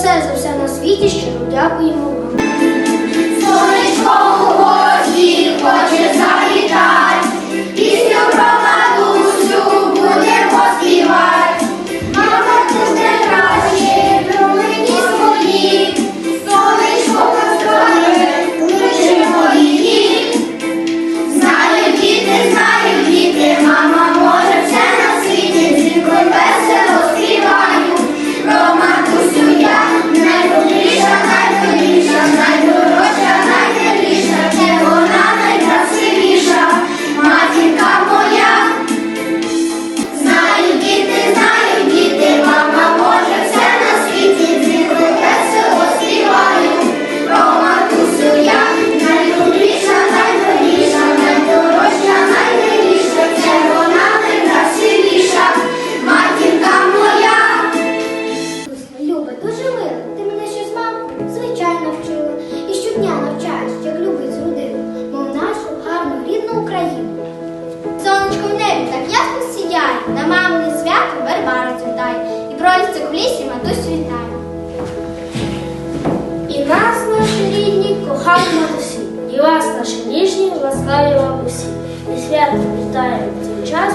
все за все на світі, щиро дякуємо вам. Сонечко у воді хоче за. ласкає вам усі, і свято вітає цей час.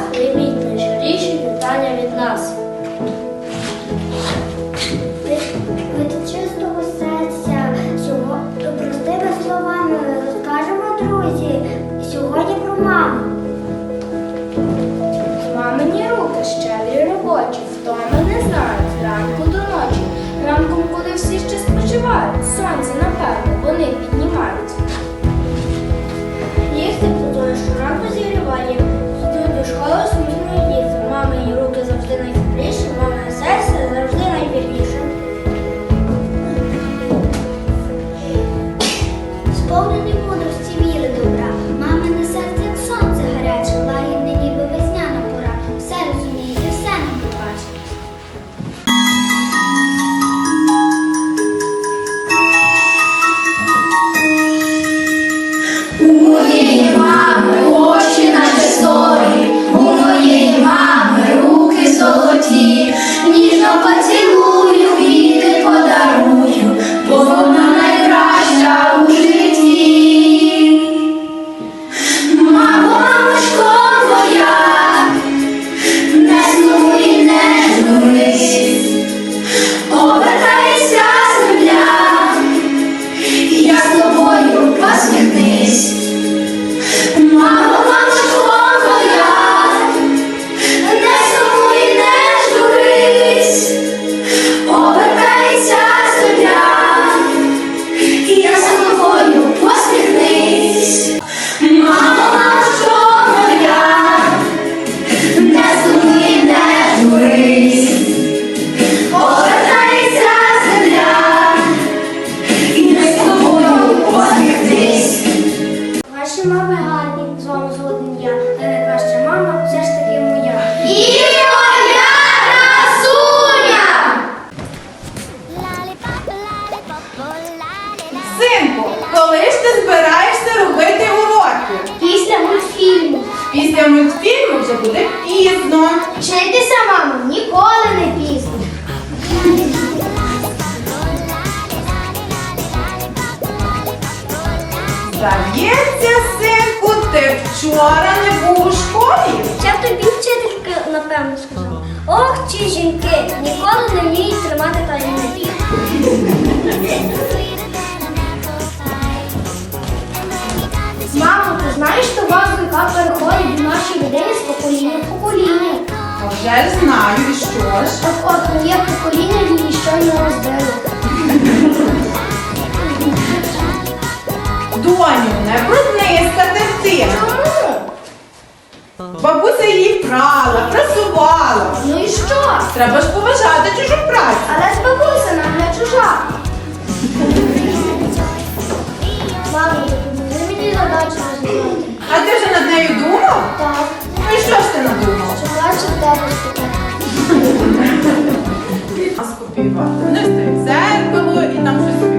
напевно сказав. Ох, ці жінки ніколи не вміють тримати таємниці. Мамо, ти знаєш, що вазука переходить до нашій людини з покоління в покоління. А вже знаю, і що ж? Так от моє покоління її щойно розбило. Доню, не брудниська ти. Бабуся її прала, Треба ж поважати чужу працю. Але ж бабуся нам не чужа. А ти вже над нею думав? Так. Ну і що ж ти надумав? Що краще в тебе сюди. А скупіва. Вони стоїть в церкву і там щось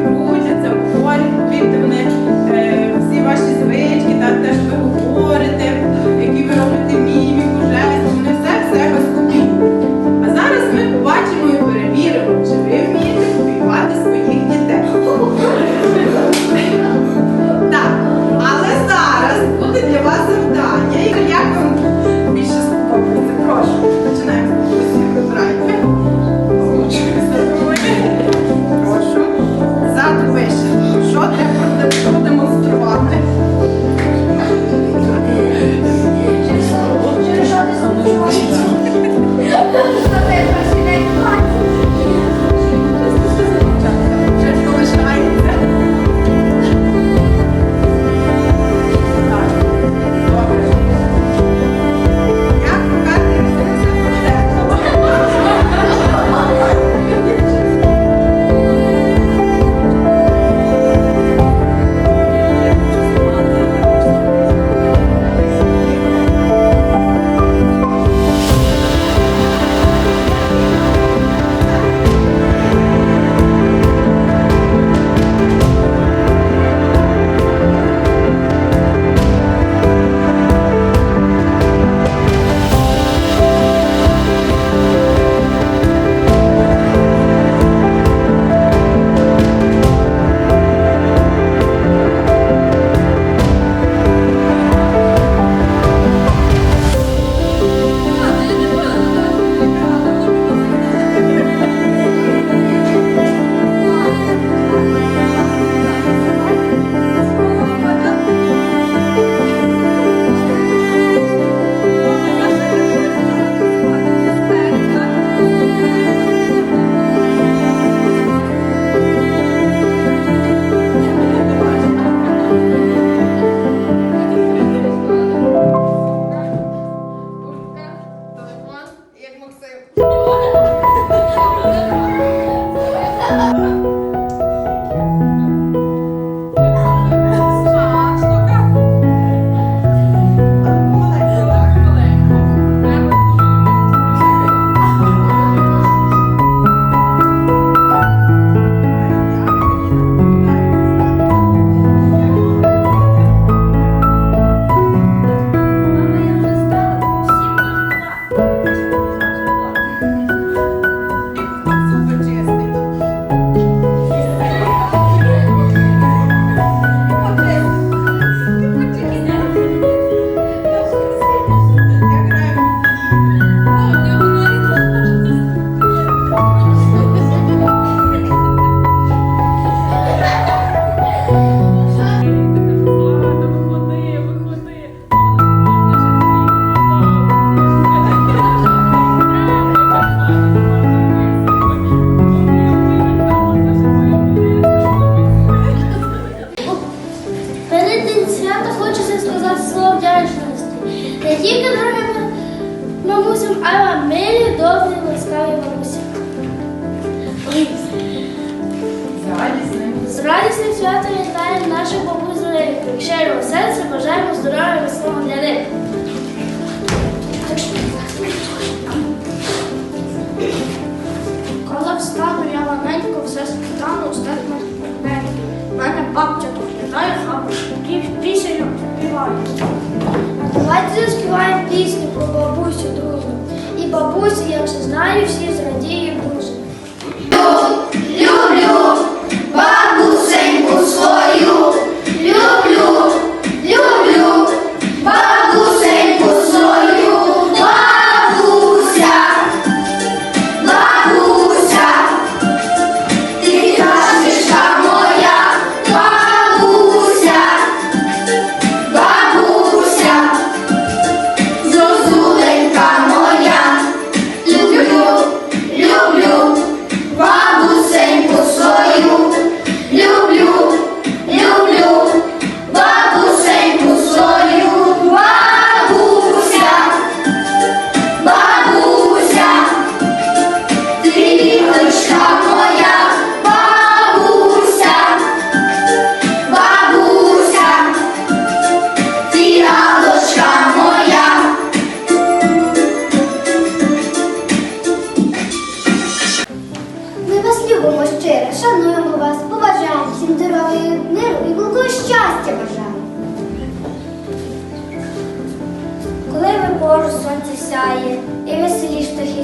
Серця бажаємо здоров'я веселого для них. Коли встану я маленько, все спитану, статно мене бабця доглядає, а пісень співає. Давайте заспіваємо пісню про бабусю дружну. І бабусю, я вже знаю, всі зрадіють дуже. Люблю бабусеньку свою,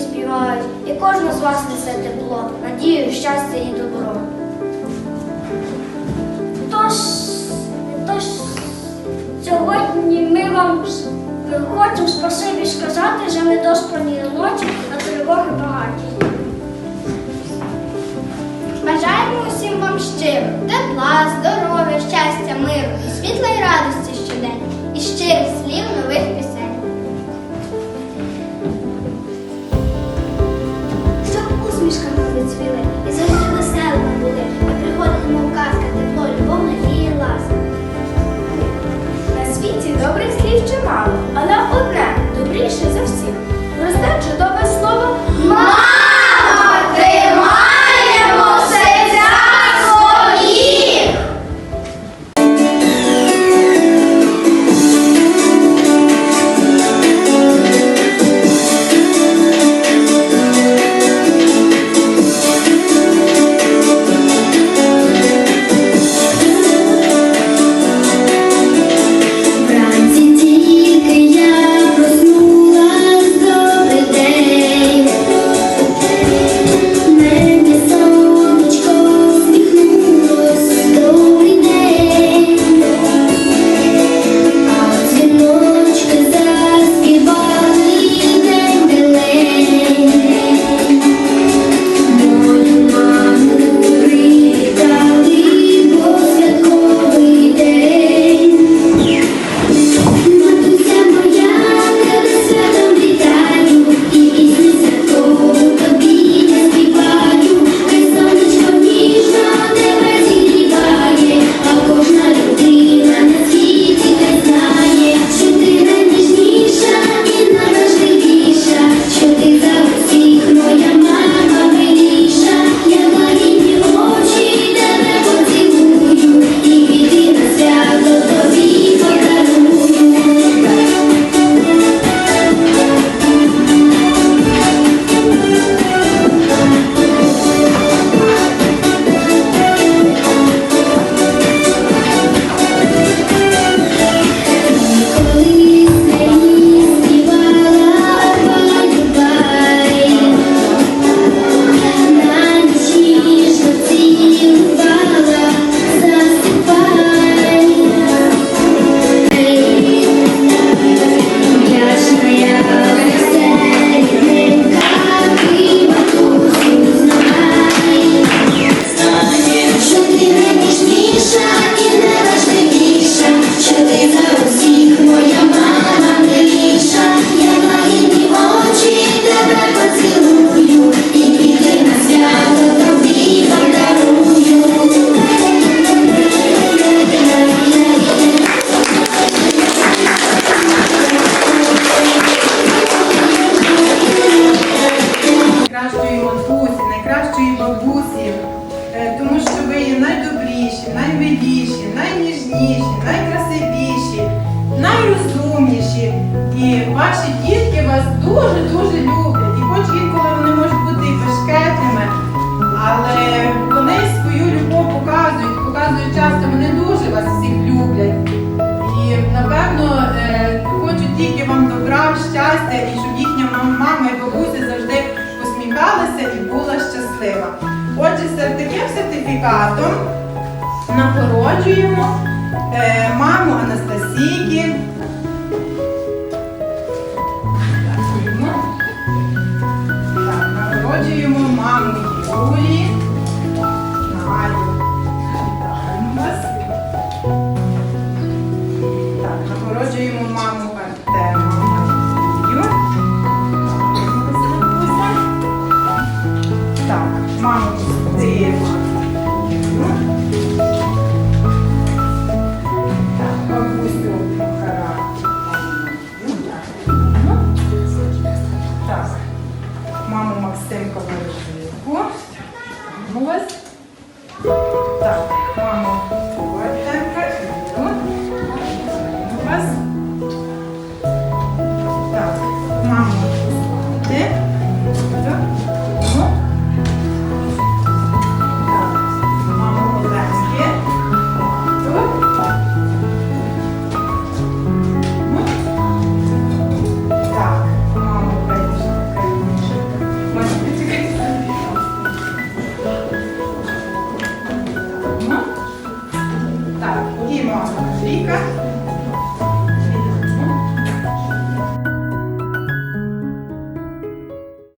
співають, і кожна з вас несе тепло, надію, щастя і добро. Тож, тож сьогодні ми вам хочемо спасибі сказати за недоспані ночі та тривоги багаті. Бажаємо усім вам щиро, тепла, здоров'я, щастя, миру і світлої радості щодень, і щирих слів нових бабусі, е, тому що ви є найдобріші, наймиліші, найніжніші, найкрасивіші, найрозумніші. І ваші дітки вас дуже-дуже люблять. І хоч інколи вони можуть бути і бешкетними, але вони свою любов показують, показують часто, вони дуже вас всіх люблять. І напевно е, хочуть тільки вам добра, щастя і щоб їхня мама і бабуся завжди посміхалася і була щаслива. З таким сертифікатом нагороджуємо е, маму Анастасійки. Так, нагороджуємо маму Юлії. give